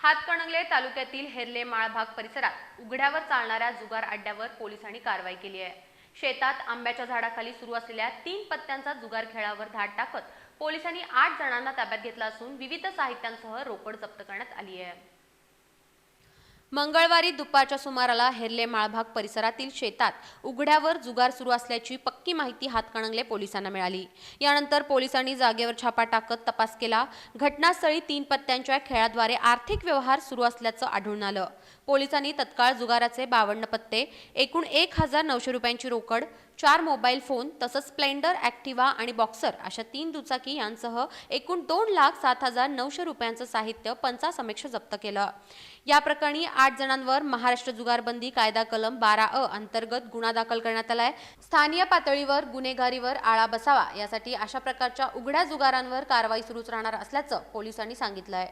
हातकणंगले तालुक्यातील हेरले माळभाग परिसरात उघड्यावर चालणाऱ्या जुगार अड्ड्यावर पोलिसांनी कारवाई केली आहे. शेतात आंब्याच्या झाडाखाली सुरू असलेल्या तीन पत्त्यांचा जुगार खेळावर धाड टाकत पोलिसांनी आठ जणांना ताब्यात घेतला असून विविध साहित्यांसह रोकड जप्त करण्यात आली आहे. मंगळवारी दुपारच्या सुमाराला हेरले माळभाग परिसरातील शेतात उघड्यावर जुगार सुरू असल्याची पक्की माहिती हातकणंगले पोलिसांना मिळाली. यानंतर पोलिसांनी जागेवर छापा टाकत तपास केला. घटनास्थळी तीन पत्त्यांच्या खेळाद्वारे आर्थिक व्यवहार सुरू असल्याचं आढळून आलं. पोलिसांनी तत्काळ जुगाराचे बावन्न पत्ते एकूण एक हजार नऊशे रुपयांची रोकड चार मोबाईल फोन तसंच स्प्लेंडर ॲक्टिवा आणि बॉक्सर अशा तीन दुचाकी यांसह एकूण दोन लाख सात हजार नऊशे रुपयांचं साहित्य पंचासमेक्ष जप्त केलं. या प्रकरणी आठ जणांवर महाराष्ट्र जुगारबंदी कायदा कलम बारा अ अंतर्गत गुन्हा दाखल करण्यात आलाय स्थानीय पातळीवर गुन्हेगारीवर आळा बसावा यासाठी अशा प्रकारच्या उघड्या जुगारांवर कारवाई सुरूच राहणार असल्याचं पोलिसांनी सांगितलं आहे.